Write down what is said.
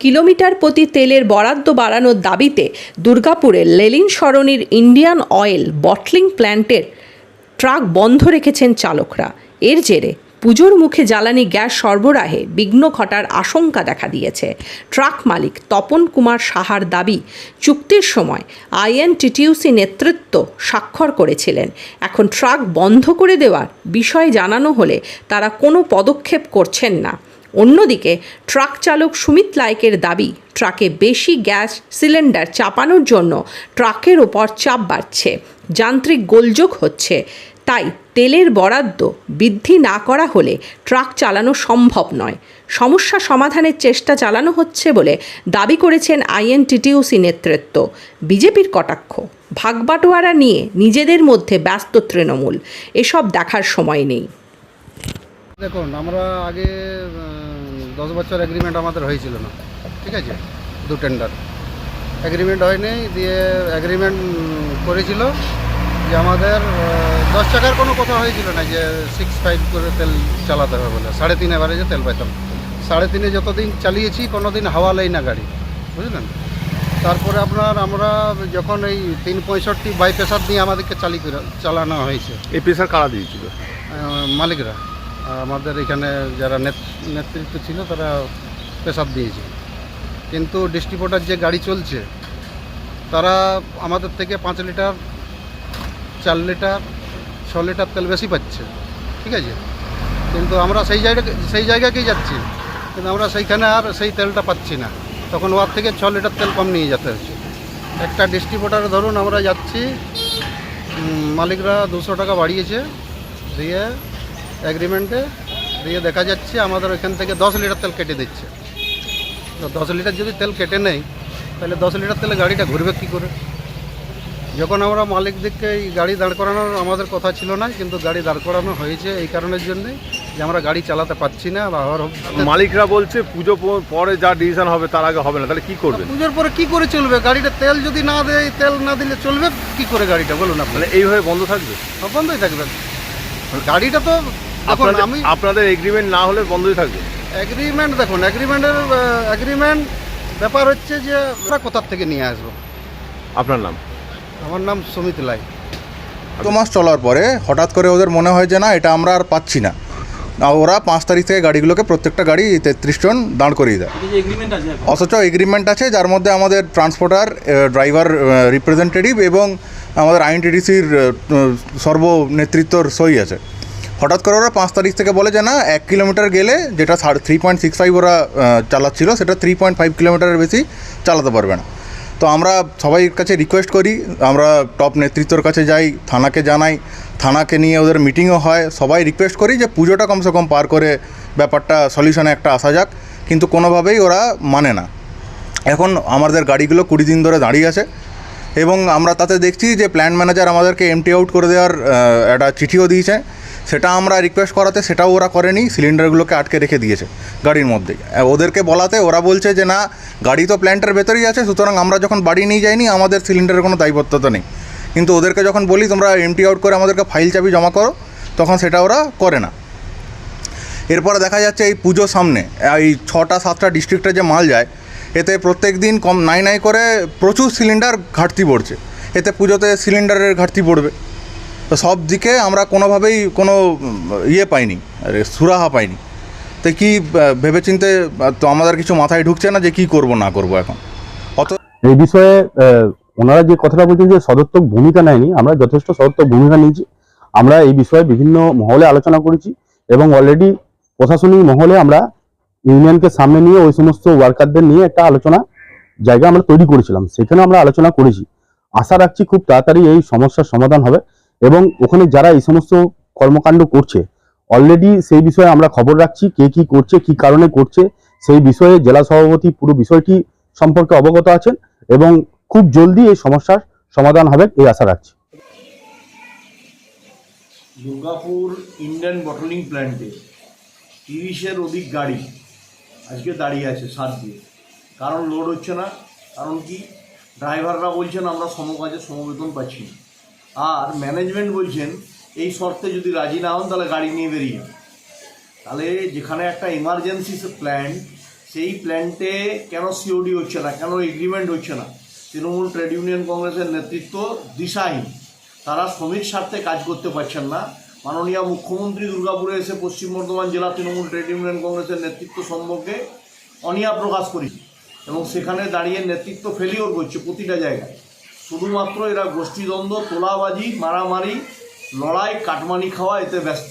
Kilometre প্রতি তেলের বরাদ্দ বাড়ানোর দাবিতে দুর্গাপুরের লেলিন সরণির ইন্ডিয়ান অয়েল বটলিং প্ল্যান্টের ট্রাক বন্ধ রেখেছেন চালকরা। এর জেরে পুজোর মুখে জ্বালানি গ্যাস সরবরাহে বিঘ্ন ঘটার আশঙ্কা দেখা দিয়েছে। ট্রাক মালিক তপন কুমার সাহার দাবি, চুক্তির সময় আইএনটিটিউসি নেতৃত্ব স্বাক্ষর করেছিলেন। এখন ট্রাক বন্ধ করে দেওয়ার বিষয় জানানো হলে তারা কোনো পদক্ষেপ করছেন না। অন্যদিকে, ট্রাক চালক সুমিত লাইকের দাবি, ট্রাকে বেশি গ্যাস সিলিন্ডার চাপানোর জন্য ট্রাকের ওপর চাপ বাড়ছে, যান্ত্রিক গোলযোগ হচ্ছে। তাই তেলের বরাদ্দ বৃদ্ধি না করা হলে ট্রাক চালানো সম্ভব নয়। সমস্যা সমাধানের চেষ্টা চালানো হচ্ছে বলে দাবি করেছেন আইএনটিটিউসি নেতৃত্ব। বিজেপির কটাক্ষ, ভাগবাটোয়ারা নিয়ে নিজেদের মধ্যে ব্যস্ত তৃণমূল, এসব দেখার সময় নেই। দেখুন, আমরা আগে দশ বছর এগ্রিমেন্ট আমাদের হয়েছিল না। ঠিক আছে? দু টেন্ডার এগ্রিমেন্ট হয়নি দিয়ে এগ্রিমেন্ট করেছিল যে আমাদের দশ টাকার কোনো কথা হয়েছিল না যে সিক্স ফাইভ করে তেল চালাতে হবে বলে। সাড়ে তিন এভারেজে তেল পাইতাম। সাড়ে তিনে যতদিন চালিয়েছি কোনো দিন হাওয়া লেই না গাড়ি। বুঝলেন? তারপরে আপনার আমরা যখন এই তিন পঁয়ষট্টি বাই প্রেসার দিয়ে আমাদেরকে চালি করে চালানো হয়েছে। এই প্রেশার কারা দিয়েছিল? মালিকরা। আমাদের এখানে যারা নেত- নেতৃত্ব ছিল, তারা পেশাব দিয়েছে। কিন্তু ডিস্ট্রিবিউটার যে গাড়ি চলছে, তারা আমাদের থেকে পাঁচ লিটার, চার লিটার, ছ লিটার তেল বেশি পাচ্ছে। ঠিক আছে? কিন্তু আমরা সেই জায়গা সেই জায়গাকেই যাচ্ছি। কিন্তু আমরা সেইখানে আর সেই তেলটা পাচ্ছি না। তখন ওর থেকে ছ লিটার তেল কম নিয়ে যেতে হচ্ছে। একটা ডিস্ট্রিবিউটারে ধরুন আমরা যাচ্ছি মালিকরা দুশো টাকা বাড়িয়েছে, দিয়ে এগ্রিমেন্টে দিয়ে দেখা যাচ্ছে আমাদের ওইখান থেকে দশ লিটার তেল কেটে দিচ্ছে। তো দশ লিটার যদি তেল কেটে নেই তাহলে দশ লিটার তেলে গাড়িটা ঘুরবে কী করে? যখন আমরা মালিকদেরকে এই গাড়ি দাঁড় করানোর আমাদের কথা ছিল না কিন্তু গাড়ি দাঁড় করানো হয়েছে এই কারণের জন্যে যে আমরা গাড়ি চালাতে পারছি না বা আর মালিকরা বলছে পুজো পরে যা ডিসিশন হবে তার আগে হবে না তাহলে কি করবে? পুজোর পরে কি করে চলবে? গাড়িটা তেল যদি না দেয় তেল না দিলে চলবে কি করে গাড়িটা? বলুন আপনি। এইভাবে বন্ধ থাকবে? সব বন্ধই থাকবে। গাড়িটা তো দেখুন আমি আপনাদের এগ্রিমেন্ট না হলে বন্ধই থাকবে। এগ্রিমেন্ট দেখুন এগ্রিমেন্টের এগ্রিমেন্ট ব্যাপার হচ্ছে যে আমরা কোথার থেকে নিয়ে আসব? আপনার নাম? আমার নাম সুমিত লাই। তো মাস চলার পরে হঠাৎ করে ওদের মনে হয় যে না এটা আমরা আর পাচ্ছি না। ওরা পাঁচ তারিখ থেকে গাড়িগুলোকে প্রত্যেকটা গাড়ি তেত্রিশ জন দাঁড় করিয়ে দেয়। অথচ এগ্রিমেন্ট আছে যার মধ্যে আমাদের ট্রান্সপোর্টার ড্রাইভার রিপ্রেজেন্টেটিভ এবং আমাদের আইএনটিডিসির সর্ব নেতৃত্বর সই আছে। হঠাৎ করে ওরা পাঁচ তারিখ থেকে বলে যে, না, এক কিলোমিটার গেলে যেটা সাড়ে থ্রি পয়েন্ট সিক্স ফাইভ ওরা চালাচ্ছিল, সেটা থ্রি পয়েন্ট ফাইভ কিলোমিটারের বেশি চালাতে পারবে না। তো আমরা সবাই কাছে রিকোয়েস্ট করি, আমরা টপ নেতৃত্বর কাছে যাই, থানাকে জানাই। থানাকে নিয়ে ওদের মিটিংও হয়। সবাই রিকোয়েস্ট করি যে, পুজোটা কমসে কম পার করে ব্যাপারটা সলিউশনে একটা আসা যাক। কিন্তু কোনোভাবেই ওরা মানে না। এখন আমাদের গাড়িগুলো কুড়ি দিন ধরে দাঁড়িয়ে আছে এবং আমরা তাতে দেখছি যে প্ল্যান ম্যানেজার আমাদেরকে এমটি আউট করে দেওয়ার একটা চিঠিও দিয়েছে। সেটা আমরা রিকোয়েস্ট করাতে সেটাও ওরা করেনি সিলিন্ডারগুলোকে আটকে রেখে দিয়েছে গাড়ির মধ্যেই আহ, ওদেরকে বলাতে ওরা বলছে যে না গাড়ি তো প্ল্যান্টের ভেতরেই আছে সুতরাং আমরা যখন বাড়ি নিয়ে যাইনি আমাদের সিলিন্ডারের কোনো দায়বদ্ধতা নেই। কিন্তু ওদেরকে যখন বলি তোমরা এমটি আউট করে আমাদেরকে ফাইল চাবি জমা করো তখন সেটা ওরা করে না। এরপরে দেখা যাচ্ছে এই পুজো সামনে এই ছটা সাতটা ডিস্ট্রিক্টে যে মাল যায় এতে প্রত্যেক দিন কম নাই নাই করে প্রচুর সিলিন্ডার ঘাটতি পড়ছে। এতে পুজোতে সিলিন্ডারের ঘাটতি পড়বে। তো সব দিকে আমরা কোনোভাবেই কোনো ইয়ে পাইনি সুরাহা পাইনি। তো কি ভেবেচিন্তে তো আমাদের কিছু মাথায় ঢুকছে না যে কি করব, না করব এখন? অত এই বিষয়ে ওনারা যে কথাটা বলছেন যে সদর্থক ভূমিকা নেয়নি, আমরা যথেষ্ট সদর্থক ভূমিকা নিয়েছি। আমরা এই বিষয়ে বিভিন্ন মহলে আলোচনা করেছি এবং অলরেডি প্রশাসনিক মহলে আমরা ইউনিয়নকে সামনে নিয়ে ওই সমস্ত ওয়ার্কারদের নিয়ে একটা আলোচনা জায়গা আমরা তৈরি করেছিলাম। সেখানে আমরা আলোচনা করেছি। আশা রাখছি খুব তাড়াতাড়ি এই সমস্যার সমাধান হবে। এবং ওখানে যারা এই সমস্ত কর্মকাণ্ড করছে অলরেডি সেই বিষয়ে আমরা খবর রাখছি, কে কি করছে, কি কারণে করছে, সেই বিষয়ে জেলা সভাপতি পুরো বিষয়টি সম্পর্কে অবগত আছেন এবং খুব জলদি এই সমস্যার সমাধান হবে এই আশা রাখছি। দুর্গাপুর ইন্ডিয়ান বটলিং প্ল্যান্টে তিরিশের অধিক গাড়ি আজকে দাঁড়িয়ে আছে সাত দিয়ে। কারণ লোড হচ্ছে না, কারণ কি? ড্রাইভাররা বলছেন, আমরা সমকাজে সমবেতন পাচ্ছি না। আর ম্যানেজমেন্ট বলছেন, এই শর্তে যদি রাজি না হন, তাহলে গাড়ি নিয়ে বেরিয়ে তাহলে যেখানে একটা ইমার্জেন্সি প্ল্যান সেই প্ল্যানটে কেন সিওডি হচ্ছে না, কেন এগ্রিমেন্ট হচ্ছে না? তৃণমূল ট্রেড ইউনিয়ন কংগ্রেসের নেতৃত্ব দিশাহীন। তারা শ্রমিক স্বার্থে কাজ করতে পারছেন না। মাননীয় মুখ্যমন্ত্রী দুর্গাপুরে এসে পশ্চিম বর্ধমান জেলা তৃণমূল ট্রেড ইউনিয়ন কংগ্রেসের নেতৃত্ব সম্পর্কে অনিয়া প্রকাশ করেছে এবং সেখানে দাঁড়িয়ে নেতৃত্ব ফেলিওর করছে প্রতিটা জায়গায়। শুধুমাত্র এরা গোষ্ঠীদ্বন্দ্ব তোলাবাজি মারামারি লড়াই কাটমানি খাওয়া এতে ব্যস্ত।